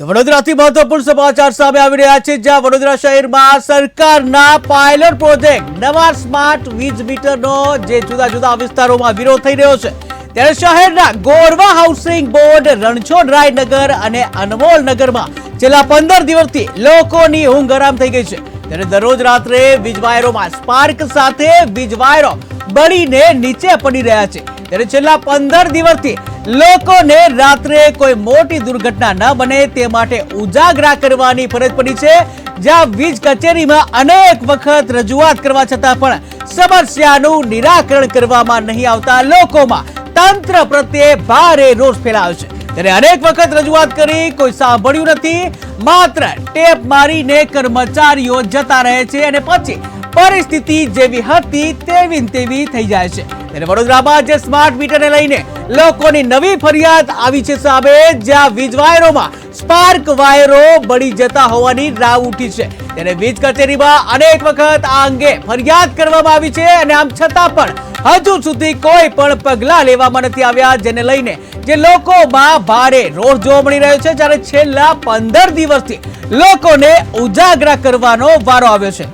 વડોદરાથી મહત્વપૂર્ણ સમાચાર સામે આવી રહ્યા છે, જ્યાં વડોદરા શહેરમાં સરકારના પાયલોટ પ્રોજેક્ટ નવા સ્માર્ટ વીજ મીટરનો જે જુદા જુદા વિસ્તારોમાં વિરોધ થઈ રહ્યો છે, ત્યારે શહેરના ગોરવા હાઉસિંગ બોર્ડ રણછોડરાય નગર અને અનમોલ નગરમાં છેલ્લા પંદર દિવસથી લોકોની ઊંઘ હરામ થઈ ગઈ છે, ત્યારે દરરોજ રાત્રે વીજ વાયરોમાં સ્પાર્ક સાથે વીજ વાયરો બળીને નીચે પડી રહ્યા છે, ત્યારે છેલ્લા પંદર દિવસથી લોકોને રાત્રે કોઈ મોટી દુર્ઘટના ન બને તે માટે ઉજાગરા કરવાની ફરજ પડી છે. જ્યાં વીજ કચેરીમાં અનેક વખત રજૂઆત કરવા છતાં પણ સમસ્યાનું નિરાકરણ કરવામાં નહીં આવતા લોકોમાં તંત્ર પ્રત્યે ભારે રોષ ફેલાયો છે. ત્યારે અનેક વખત રજૂઆત કરી કોઈ સાંભળ્યું નથી. માત્ર ટેપ મારીને કર્મચારીઓ જતા રહે છે અને પછી પરિસ્થિતિ જેવી હતી તેવી તેવી થઈ જાય છે. ત્યારે વડોદરામાં જે સ્માર્ટ મીટરને લઈને લોકોની નવી ફરિયાદ આવી છે સામે, જ્યાં વીજ વાયરોમાં સ્પાર્ક વાયરો બળી જતા હોવાની રાવ ઉઠી છે. ત્યારે વીજ કચેરીમાં અનેક વખત આ અંગે ફરિયાદ કરવામાં આવી છે અને આમ છતાં પણ હજુ સુધી કોઈ પણ પગલાં લેવામાં નથી આવ્યા, જેને લઈને જે લોકોમાં ભારે રોષ જોવા મળી રહ્યો છે. જ્યારે છેલ્લા પંદર દિવસથી લોકોને ઉજાગરા કરવાનો વારો આવ્યો છે.